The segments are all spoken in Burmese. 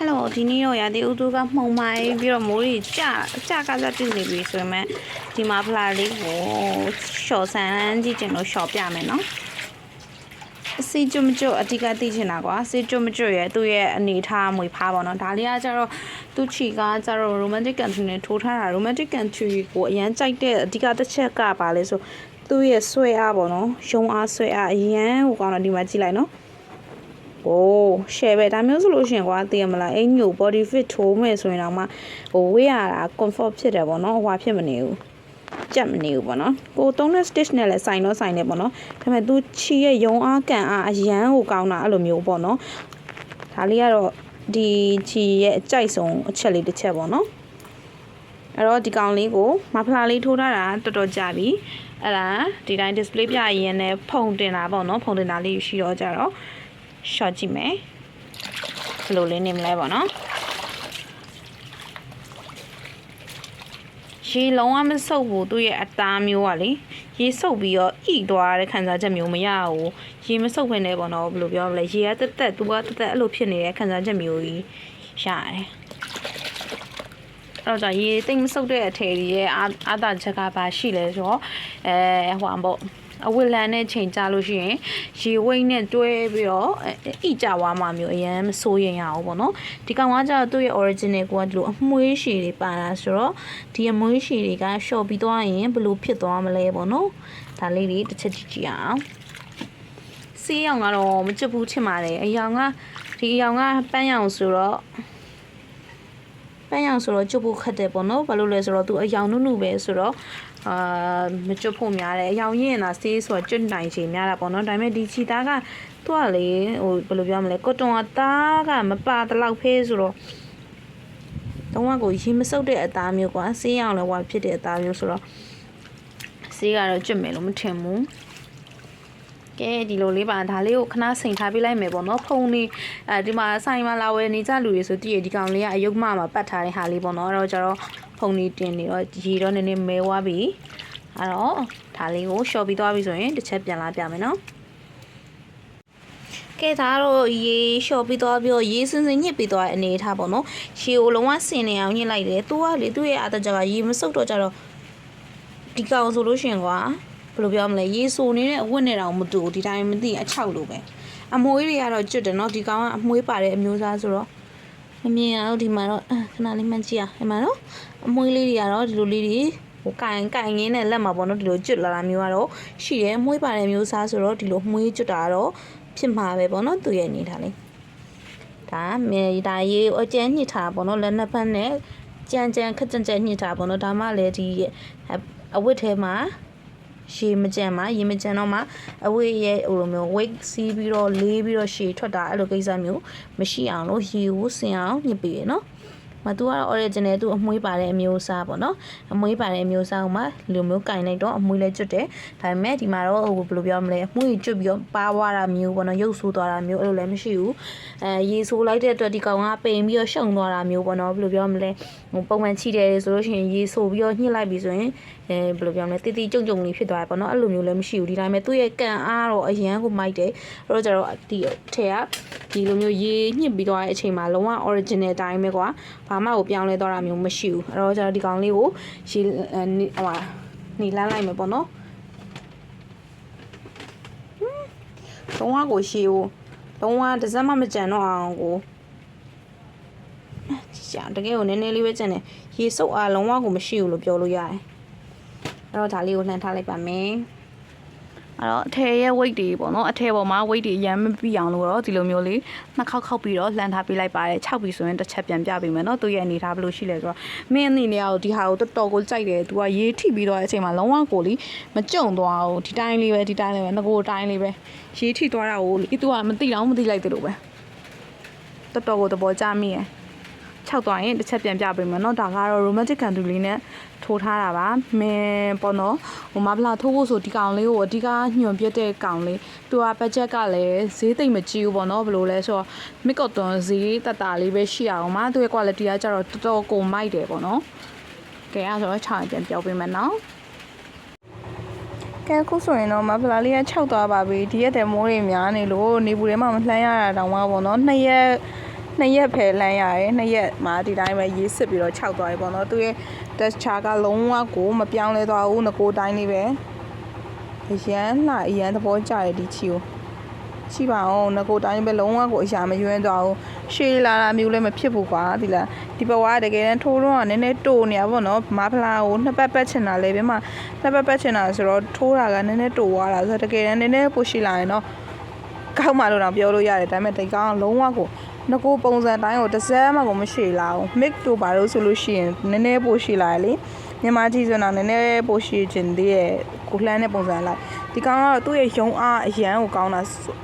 ဟယ်လိုဒီနေ့တော့ရာသီဥတုကမှုံမိုင်းပြီးတော့မိုးကြီးကြကြကစားပြနေပြီဆိုရင်မှဒီမှာဖလာလေးကိုရှော့ဆန်းကြည့်ချင်လို့ရှော့ပြမယ်နော်အစီကျွတ်မကျွတ်အဓိကသိချင်တာကွာအစီကျွတ်မကျွတ်ရဲ့သူ့ရဲ့အနေထားမွေဖားပါတော့ဒါလေးကကျတော့သူ့ချီကကျတော့ romantic country နဲ့ထိုးထားတာ romantic country ကိုအရန်ကြိုက်တဲ့အဓိကတစ်ချက်ကပါလဲဆိုသူ့ရဲ့ဆွဲအားပေါ့နော်ရုံအားဆွဲအားအရန်ဟိုကောင်တော့ဒီမှာကြည့်လိုက်နော် โอ้ share ပဲဒါမျိုးဆိုလို့ရှရင်ကွာသိရမလားအင်ညို body fit ထိုးမယ်ဆိုရင်တော့မှဟိုဝေးရတာ comfort ဖြစ်တယ်ပေါ့နော်ဟွာဖြစ်မနေဘူးကြက်မနေဘူးပေါ့နော်ကိုသုံးတဲ့ stitch နဲ့လည်းဆိုင်တော့ဆိုင်နေပေါ့နော်ဒါပေမဲ့ तू ချီရဲ့ရုံအားကန်အားအရန်ကိုကောင်းတာအဲ့လိုမျိုးပေါ့နော်ဒါလေးကတော့ဒီချီရဲ့အကြိုက်ဆုံးအချက်လေးတစ်ချက်ပေါ့နော်အဲ့တော့ဒီကောင်လေးကိုမဖလာလေးထိုးထားတာတော်တော်ကြာပြီအဲ့ဒါဒီတိုင်း display ပြရင်လည်းဖုံတင်တာပေါ့နော်ဖုံတင်တာလေးရှိတော့ကြတော့ short ကြည့်မယ်ဘယ်လိုလေးနေမလဲပေါ့နော်ရေလုံးဝမဆုပ်ဘူးသူ့ရဲ့အသားမျိုးอ่ะလေရေဆုပ်ပြီးတော့ဣသွားတဲ့ခံစားချက်မျိုးမရဘူးရေမဆုပ်ဘဲနဲ့ပေါ့နော်ဘယ်လိုပြောမလဲရေကတက်တက်သူကတက်တက်အဲ့လိုဖြစ်နေတဲ့ခံစားချက်မျိုးကြီးရတယ်အဲ့တော့ကြာရေတိတ်မဆုပ်တဲ့အထည်ကြီးရဲ့အာအာသာချက်ကပါရှိလဲဆိုတော့အဲဟိုအပေါ့ အဝတ်လန်နဲ့ချိန်ကြလို့ရှိရင်ရေဝိတ်နဲ့တွဲပြီးတော့အိကြွားမှမျိုးအရန်မစိုးရင်ရအောင်ပေါ့နော်ဒီကောင်ကကျတော့သူ့ရဲ့ original ကဒီလိုအမွှေးရှည်တွေပါတာဆိုတော့ဒီအမွှေးရှည်တွေကရှော့ပြီးသွားရင်ဘယ်လိုဖြစ်သွားမလဲပေါ့နော်ဒါလေးတွေတစ်ချက်ကြည့်ကြည့်အောင်စေးရောင်ကတော့မကြည့်ဘူးထင်ပါတယ်အယောင်ကဒီအယောင်ကပန်းရောင်ဆိုတော့ပန်းရောင်ဆိုတော့ကြည့်ဖို့ခက်တယ်ပေါ့နော်ဘာလို့လဲဆိုတော့သူအယောင်နုနုပဲဆိုတော့ အာမကြွဖို့များတယ်အယောင်ရင်းတာဆေးဆိုတော့ကျွတ်နိုင်ချေများတာပေါ့နော်ဒါပေမဲ့ဒီချီသားကသူကလေဟိုဘယ်လိုပြောမလဲကော်တွန်အသားကမပါတလောက်ဖေးဆိုတော့တော့ကိုရေမစုပ်တဲ့အသားမျိုးကွာဆေးရောင်လည်းဝါဖြစ်တဲ့အသားမျိုးဆိုတော့ဆေးကတော့ကျွတ်မယ်လို့မထင်ဘူးကဲဒီလိုလေးပါဒါလေးကိုခဏစိန်ထားပေးလိုက်မယ်ပေါ့နော်ဖုံနေအဲဒီမှာဆိုင်မှာလာဝယ်နေကြလူတွေဆိုတည်ရဒီကောင်လေးကအယုတ်မမှာပတ်ထားတဲ့ဟာလေးပေါ့နော်အဲ့တော့ကျတော့ ဖုံနေတင်နေတော့ရေတော့နည်းနည်းမဲဝါပြီအဲ့တော့ဒါလေးကိုလျှော်ပြီးသွားပြီဆိုရင်တစ်ချက်ပြန်လာပြမယ်နော်ကဲဒါတော့ရေလျှော်ပြီးသွားပြီးတော့ရေစင်စင်ညစ်ပြီးသွားတဲ့အနေထားပေါ့နော်ရေကိုလုံးဝဆင်နေအောင်ညှစ်လိုက်တယ်သူကလေသူ့ရဲ့အတကြကရေမစုပ်တော့ကြတော့ဒီကောင်ဆိုလို့ရှိရင်ကွာဘယ်လိုပြောမလဲရေဆိုနေတဲ့အဝတ်နဲ့တောင်မတူဘူးဒီတိုင်းမသိအချောက်လိုပဲအမွှေးတွေကတော့ကျွတ်တယ်နော်ဒီကောင်ကအမွှေးပါတဲ့အမျိုးသားဆိုတော့မမြင်အောင်ဒီမှာတော့ခဏလေးမှန်းကြည့်ရဒီမှာတော့ အမွှေးလေးတွေကတော့ဒီလိုလေးတွေဟိုကင်ကင်ငင်းနဲ့လက်မှာပေါ့နော်ဒီလိုကျွတ်လာတာမျိုးကတော့ရှိတယ်မွှေးပါတဲ့မျိုးစားဆိုတော့ဒီလိုမွှေးကျွတ်တာတော့ဖြစ်မှာပဲပေါ့နော်သူရဲ့အနေထားလေးဒါမြေဒါရေးအကျန်းညှစ်ထားပေါ့နော်လက်နှစ်ဖက်နဲ့ကြမ်းကြမ်းခက်ကြမ်းကြမ်းညှစ်ထားပေါ့နော်ဒါမှလည်းဒီအဝတ်ထဲမှာရှည်မကြံမှာရေမကြံတော့မှအဝေးရဲ့ဟိုလိုမျိုး weight စီးပြီးတော့လေးပြီးတော့ရှည်ထွက်တာအဲ့လိုကိစ္စမျိုးမရှိအောင်လို့ရေကိုစင်အောင်ညှစ်ပေးရနော် မသူကတော့ original သူအမွှေးပါတဲ့အမျိုးအစားပေါ့နော်အမွှေးပါတဲ့အမျိုးအစားကမှလူမျိုးကင်လိုက်တော့အမွှေးလဲကျွတ်တယ်ဒါပေမဲ့ဒီမှာတော့ဟိုဘယ်လိုပြောမလဲအမွှေးကျွတ်ပြီးတော့ပါဝါတာမျိုးပေါ့နော်ရုပ်ဆိုးသွားတာမျိုးအဲ့လိုလည်းမရှိဘူးအဲရေဆိုးလိုက်တဲ့အတွက်ဒီကောင်ကပိန်ပြီးတော့ရှုံသွားတာမျိုးပေါ့နော်ဘယ်လိုပြောမလဲဟိုပုံမှန်ချိတယ်ဆိုလို့ရှိရင်ရေဆိုးပြီးတော့ညှစ်လိုက်ပြီဆိုရင်အဲဘယ်လိုပြောမလဲတီတီကြုံကြုံလေးဖြစ်သွားတယ်ပေါ့နော်အဲ့လိုမျိုးလည်းမရှိဘူးဒီတိုင်းပဲသူ့ရဲ့ကန်အားတော့အရန်ကိုမိုက်တယ်အဲ့တော့ကျတော့ဒီထဲကဒီလိုမျိုးရေညှစ်ပြီးသွားတဲ့အချိန်မှာလုံးဝ original တိုင်းပဲကွာဘာမှကိုပြောင်းလဲသွားတာမျိုးမရှိဘူးအဲ့တော့ကျတော့ဒီကောင်လေးကိုရေဟိုဟာနေလန်းလိုက်မယ်ပေါ့နော်လုံးဝကိုရှေးကိုလုံးဝတစ်စက်မှမကြံတော့အောင်ကိုကြာတကယ်ကိုနည်းနည်းလေးပဲကြံတယ်ရေစုပ်အားလုံးဝကိုမရှိဘူးလို့ပြောလို့ရတယ်အဲ့တော့ဒါလေးကိုလှန်ထားလိုက်ပါမယ် အဲ့တော့အထည်ရဲ့ weight တွေပေါ့နော်အထည်ပေါ်မှာ weight တွေရမ်းမပြီးအောင်လို့တော့ဒီလိုမျိုးလေးနှစ်ခေါက်ခေါက်ပြီးတော့လှန်ထားပေးလိုက်ပါတယ်6ပြီဆိုရင်တစ်ချက်ပြန်ပြပေးမယ်နော်သူရဲ့အနေထားဘယ်လိုရှိလဲဆိုတော့မင်းအနေနဲ့ကတော့ဒီဟာကိုတော်တော်ကိုကြိုက်တယ်သူကရေးထိပြီးတော့အချိန်မှာလုံးဝကိုလီမကြုံသွားဘူးဒီတိုင်းလေးပဲဒီတိုင်းလေးပဲငကိုတိုင်းလေးပဲရေးထိသွားတာကိုလီသူကမသိတော့မသိလိုက်တယ်လို့ပဲတော်တော်ကိုသဘောကျမိရဲ့ 6သွားရင်တစ်ချက်ပြန်ပြပေးမယ်เนาะဒါကတော့ romantic country လေးနဲ့ထိုးထားတာပါမင်းပေါ့နော်ဟိုမဖလာထိုးဖို့ဆိုဒီကောင်လေးကိုအဓိကညွန်ပြတဲ့ကောင်လေးသူက budget ကလည်းဈေးသိမ့်မကြီးဘူးပေါ့နော်ဘယ်လိုလဲဆိုတော့ make up တွန်ဈေးတတလေးပဲရှိအောင်ပါသူရဲ့ quality ကကျတော့တော်တော်ကိုမိုက်တယ်ပေါ့နော်ကဲအဲ့ဆိုတော့6ပြန်ပြောပေးမယ်နော် ကဲအခုဆိုရင်တော့မဖလာလေးက6သွားပါပြီဒီရက်တည်းမိုးတွေများနေလို့နေပူထဲမှာမလှမ်းရတာတောင်မှပေါ့နော်နှစ်ရက် နှစ်ရက်ဖယ်လမ်းရတယ်နှစ်ရက်မှာဒီတိုင်းပဲရေးစစ်ပြီးတော့ခြောက်သွားပြီပေါ့နော်သူရဲ့ texture ကလုံးဝကိုမပြောင်းလဲသွားဘူးငကိုတိုင်းလေးပဲအရန်လှအရန်သဘောကျတယ်ဒီချီကိုရှိပါအောင်ငကိုတိုင်းပဲလုံးဝကိုအရာမယွင်းသွားဘူးရှေးလာတာမျိုးလည်းမဖြစ်ဘူးကွာဒီလားဒီဘဝကတကယ်တမ်းထိုးတော့ကနည်းနည်းတိုနေရပါတော့မဖလားကိုနှစ်ပတ်ပတ်ချင်တာလေဘယ်မှာနှစ်ပတ်ပတ်ချင်တာဆိုတော့ထိုးတာကနည်းနည်းတိုသွားတာဆိုတော့တကယ်တမ်းနည်းနည်းပိုရှိလာရင်တော့ကောက်မှလို့တော့ပြောလို့ရတယ်ဒါပေမဲ့ဒီကောင်ကလုံးဝကို ငကိုပုံစံတိုင်းကိုတစ်စက်မှကိုမရှိလာဘူး mix တို့ဘာလို့ဆိုလို့ရှိရင်နည်းနည်းပိုရှိလာတယ်လေမြန်မာကြီးဆိုတော့နည်းနည်းပိုရှိခြင်းတည်းရဲ့ကိုလှမ်းတဲ့ပုံစံလိုက်ဒီကောင်ကတော့သူ့ရဲ့ရုံအားအရန်ကိုကောင်းတာဆို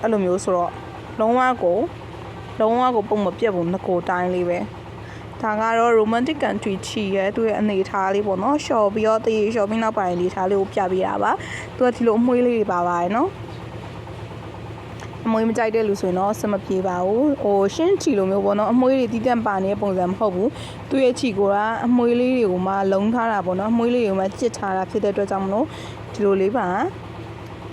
အဲ့လိုမျိုးဆိုတော့လုံးဝကိုလုံးဝကိုပုံမပြတ်ဘူးငကိုတိုင်းလေးပဲဒါကတော့ romantic country ချီရဲ့သူ့ရဲ့အနေအထားလေးပေါ့နော် short ပြီးတော့တရေ short ပြီးနောက်ပိုင်းအနေအထားလေးကိုပြပေးတာပါသူကဒီလိုအမွှေးလေးတွေပါပါတယ်နော် အမွေးမကြိုက်တဲ့လူဆိုရင်တော့စမပြေပါဘူးဟိုရှင်းချီလိုမျိုးပေါ့နော်အမွေးတွေတီးတန့်ပါနေတဲ့ပုံစံမဟုတ်ဘူးသူ့ရဲ့ချီကိုကအမွေးလေးတွေကိုမှလုံထားတာပေါ့နော်အမွေးလေးတွေကိုမှချစ်ထားတာဖြစ်တဲ့အတွက်ကြောင့်မလို့ဒီလိုလေးပါ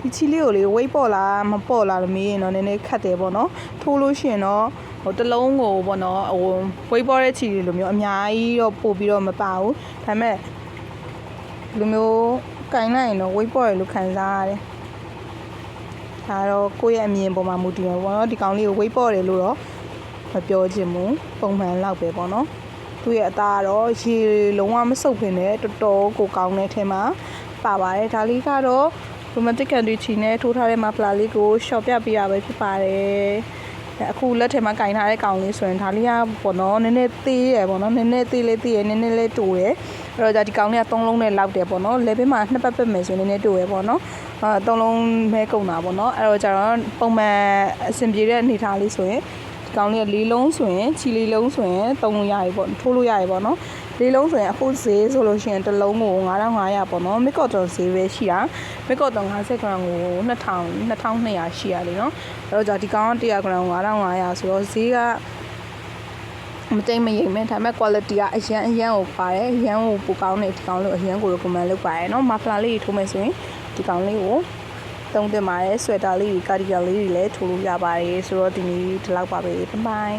ဒီချီလေးကိုလေဝိတ်ပေါ့လားမပေါ့လားလို့မေးရင်တော့နည်းနည်းခတ်တယ်ပေါ့နော်ထိုးလို့ရှိရင်တော့ဟိုတစ်လုံးကိုပေါ့နော်ဟိုဝိတ်ပေါ့တဲ့ချီလေးလိုမျိုးအများကြီးတော့ပို့ပြီးတော့မပါဘူးဒါပေမဲ့ဒီလိုမျိုးကင်လိုက်ရင်တော့ဝိတ်ပေါ့ရလို့ခံစားရတယ် ဒါတော့ကိုယ့်ရဲ့အမြင်ပေါ်မှာမူတည်မှာပေါ့နော်ဒီကောင်လေးကိုဝိတ်ပေါ့တယ်လို့တော့မပြောချင်ဘူးပုံမှန်လောက်ပဲပေါ့နော်သူ့ရဲ့အသားကတော့ရေလုံးဝမစုပ်ဖင်နဲ့တော်တော်ကိုကောင်းတဲ့အထက်မှာပါပါတယ်ဒါလေးကတော့ romantic candy ချီနဲ့ထိုးထားတဲ့မဖလာလေးကို short ပြပေးရပဲဖြစ်ပါတယ်အခုလက်ထဲမှာကင်ထားတဲ့ကောင်လေးဆိုရင်ဒါလေးကပေါ့နော်နည်းနည်းသေးရယ်ပေါ့နော်နည်းနည်းသေးလေးသေးရယ်နည်းနည်းလေးတူရယ် အဲ့တော့ဒါဒီကောင်လေးကသုံးလုံးနဲ့လောက်တယ်ပေါ့နော်လေဘင်းမှာနှစ်ပတ်ပတ်မယ်ဆိုရင်နည်းနည်းတူရယ်ပေါ့နော်အာသုံးလုံးပဲကုန်တာပေါ့နော်အဲ့တော့ကျတော့ပုံမှန်အဆင်ပြေတဲ့အနေထားလေးဆိုရင်ဒီကောင်လေးကလေးလုံးဆိုရင်ချီလေးလုံးဆိုရင်သုံးလို့ရရပေါ့ထိုးလို့ရရပေါ့နော်လေးလုံးဆိုရင်အခုဈေးဆိုလို့ရှိရင်တစ်လုံးကို9500ပေါ့နော်မစ်ကော့တွန်ဈေးပဲရှိတာမစ်ကော့တွန်50 gram ကို2000 2200ရှိရလေနော်အဲ့တော့じゃဒီကောင်က100 gram 9500ဆိုတော့ဈေးက မတိမ်မရိမ်မဲ့ဒါပေမဲ့ quality ကအရန်အရန်ကိုပါတယ်အရန်ကိုပိုကောင်းတဲ့ဒီကောင်လို့အရန်ကို recommend လုပ်ပါတယ်เนาะမဖလာလေးတွေထိုးမယ်ဆိုရင်ဒီကောင်လေးကိုသုံးသင့်ပါတယ်ဆွဲတာလေးတွေကာဒီဂန်လေးတွေလည်းထိုးလို့ရပါတယ်ဆိုတော့ဒီနေ့ဒီလောက်ပါပဲဘိုင်ဘိုင်